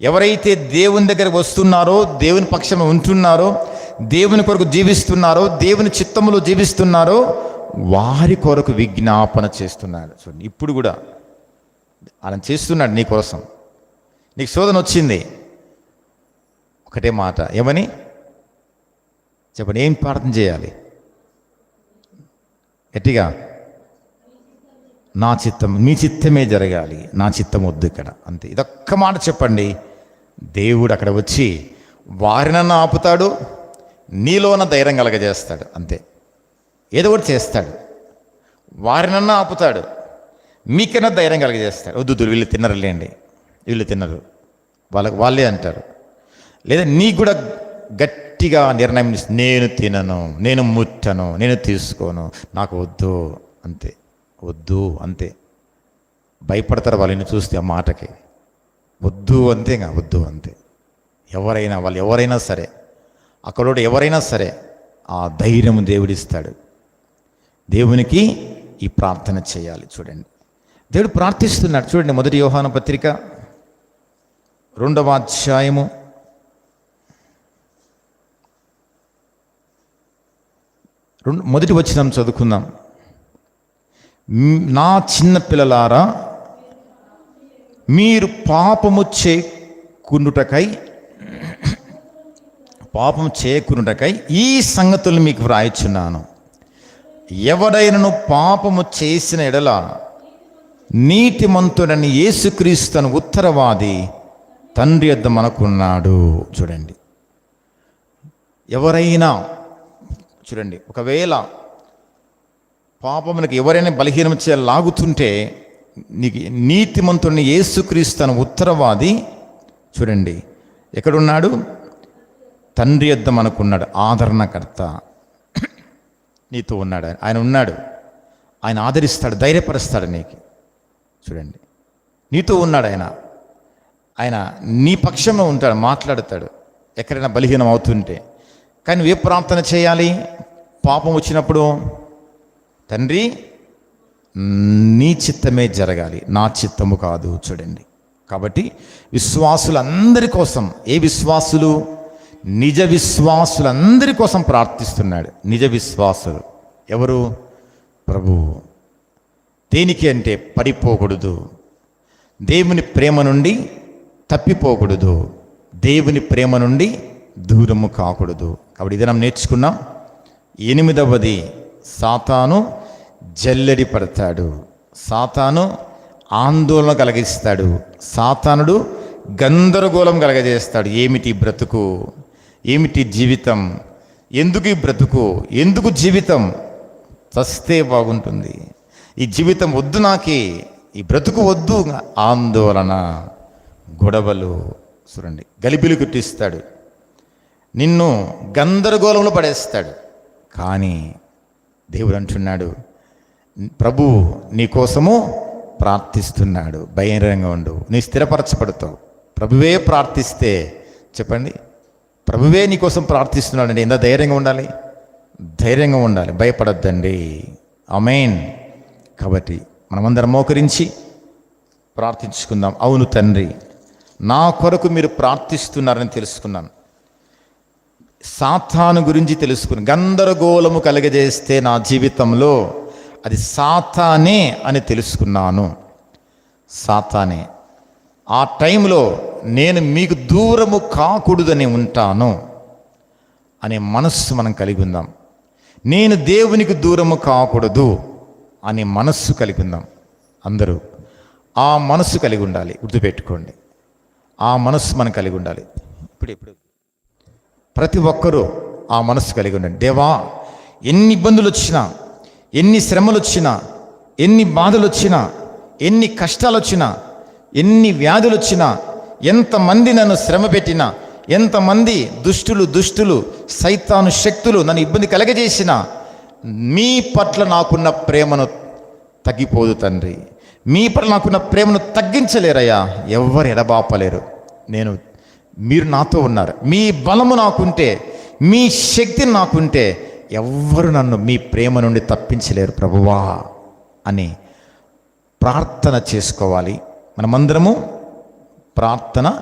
ఎవరైతే దేవుని దగ్గర వస్తున్నారో దేవుని పక్షంలో ఉంటున్నారో దేవుని కొరకు జీవిస్తున్నారో దేవుని చిత్తములో జీవిస్తున్నారో వారి కొరకు విజ్ఞాపన చేస్తున్నాడు. చూడండి ఇప్పుడు కూడా ఆయన చేస్తున్నాడు నీ కోసం. నీకు శోధన వచ్చింది. ఒకటే మాట. ఏమని? చెప్పండి ఏం ప్రార్థన చేయాలి? గట్టిగా. నా చిత్తం మీ చిత్తమే జరగాలి. నా చిత్తం వద్దు ఇక్కడ. అంతే. ఇదొక్క మాట చెప్పండి. దేవుడు అక్కడ వచ్చి వారినన్నా ఆపుతాడు నీలోన ధైర్యం కలగజేస్తాడు. అంతే. ఏదో ఒకటి చేస్తాడు. వారినన్నా ఆపుతాడు మీకైనా ధైర్యం కలగజేస్తాడు. వద్దు వద్దు, వీళ్ళు తిన్నరులేండి వీళ్ళు తిన్నరు. వాళ్ళకు వాళ్ళే అంటారు. లేదా నీకు కూడా గట్టిగా నిర్ణయం నేను తినను నేను ముట్టను నేను తీసుకోను నాకు వద్దు. అంతే. వద్దు అంతే. భయపడతారు వాళ్ళని చూస్తే ఆ మాటకి. వద్దు అంతే ఇంకా వద్దు అంతే. ఎవరైనా వాళ్ళు ఎవరైనా సరే అక్కడోడు ఎవరైనా సరే ఆ ధైర్యం దేవుడిస్తాడు. దేవునికి ఈ ప్రార్థన చేయాలి చూడండి. దేవుడు ప్రార్థిస్తున్నాడు. చూడండి మొదటి యోహాన పత్రిక రెండవ అధ్యాయము. రెండు మొదటి వచనం చదువుకుందాం. నా చిన్న పిల్లలారా మీరు పాపము చేకునుటకై పాపం చేకునుటకై ఈ సంగతులు మీకు వ్రాయిచున్నాను. ఎవడైనను పాపము చేసిన ఎడల నీతిమంతుడని యేసుక్రీస్తును ఉత్తరవాది తండ్రి యొద్ద మనకున్నాడు. చూడండి. ఎవరైనా చూడండి ఒకవేళ పాపమునకు ఎవరైనా బలహీనం చేయాలి లాగుతుంటే నీకు నీతిమంతుడిని యేసుక్రీస్తును ఉత్తరవాది. చూడండి ఎక్కడున్నాడు? తండ్రి యొద్ద మనకున్నాడు ఆదరణకర్త. నీతో ఉన్నాడు ఆయన. ఆయన ఉన్నాడు. ఆయన ఆదరిస్తాడు ధైర్యపరుస్తాడు నీకు. చూడండి నీతో ఉన్నాడు ఆయన. ఆయన నీ పక్షంలో ఉంటాడు మాట్లాడతాడు ఎక్కడైనా బలహీనం అవుతుంటే కానీ ఏ ప్రార్థన చేయాలి? పాపం వచ్చినప్పుడు తండ్రి నీ చిత్తమే జరగాలి. నా చిత్తము కాదు చూడండి. కాబట్టి విశ్వాసులందరి కోసం ఏ విశ్వాసులు? నిజ విశ్వాసులందరి కోసం ప్రార్థిస్తున్నాడు. నిజ విశ్వాసులు. ఎవరు? ప్రభు. దేనికి అంటే పడిపోకూడదు. దేవుని ప్రేమ నుండి తప్పిపోకూడదు. దేవుని ప్రేమ నుండి దూరము కాకూడదు. కాబట్టి ఇది మనం నేర్చుకున్నాం. ఎనిమిదవది సాతాను జల్లెడి పడతాడు. సాతాను ఆందోళన కలిగిస్తాడు. సాతానుడు గందరగోళం కలగజేస్తాడు. ఏమిటి బ్రతుకు? ఏమిటి జీవితం? ఎందుకు ఈ బ్రతుకు? ఎందుకు జీవితం? చస్తే బాగుంటుంది. ఈ జీవితం వద్దు నాకే. ఈ బ్రతుకు వద్దు. ఆందోళన గొడవలు. చూడండి. గలిబిలు కుట్టిస్తాడు నిన్ను గందరగోళంలో పడేస్తాడు. కానీ దేవుడు అంటున్నాడు ప్రభు నీ కోసము ప్రార్థిస్తున్నాడు. బహిరంగ ఉండు. నీ స్థిరపరచబడతావు. ప్రభువే ప్రార్థిస్తే చెప్పండి. ప్రభువే నీ కోసం ప్రార్థిస్తున్నాడండి. ఎంత ధైర్యంగా ఉండాలి. ధైర్యంగా ఉండాలి. భయపడొద్దండి. అమెయిన్ కాబట్టి మనమందరం మోకరించి ప్రార్థించుకుందాం. అవును తండ్రి నా కొరకు మీరు ప్రార్థిస్తున్నారని తెలుసుకున్నాను. సాతాను గురించి తెలుసుకుని గందరగోళము కలగజేస్తే నా జీవితంలో అది సాతానే అని తెలుసుకున్నాను. సాతానే ఆ టైంలో నేను మీకు దూరము కాకూడదని ఉంటాను అనే మనస్సు మనం కలిగి ఉందాం. నేను దేవునికి దూరము కాకూడదు అనే మనస్సు కలిగి ఉందాం. అందరూ ఆ మనస్సు కలిగి ఉండాలి గుర్తుపెట్టుకోండి. ఆ మనస్సు మనం కలిగి ఉండాలి. ఇప్పుడు ఇప్పుడు. ప్రతి ఒక్కరూ ఆ మనస్సు కలిగి ఉండండి. దేవా ఎన్ని ఇబ్బందులు వచ్చినా ఎన్ని శ్రమలు వచ్చినా ఎన్ని బాధలు వచ్చినా ఎన్ని కష్టాలు వచ్చినా ఎన్ని వ్యాధులు వచ్చినా ఎంతమంది నన్ను శ్రమ పెట్టినా ఎంతమంది దుష్టులు దుష్టులు సైతాను శక్తులు నన్ను ఇబ్బంది కలగజేసినా మీ పట్ల నాకున్న ప్రేమను తగ్గిపోదు తండ్రి. మీ పట్ల నాకున్న ప్రేమను తగ్గించలేరయ్యా. ఎవ్వరు ఎడబాపలేరు. నేను మీరు నాతో ఉన్నారు. మీ బలము నాకుంటే మీ శక్తి నాకుంటే ఎవ్వరు నన్ను మీ ప్రేమ నుండి తప్పించలేరు ప్రభువా అని ప్రార్థన చేసుకోవాలి. మనమందరము ప్రార్థన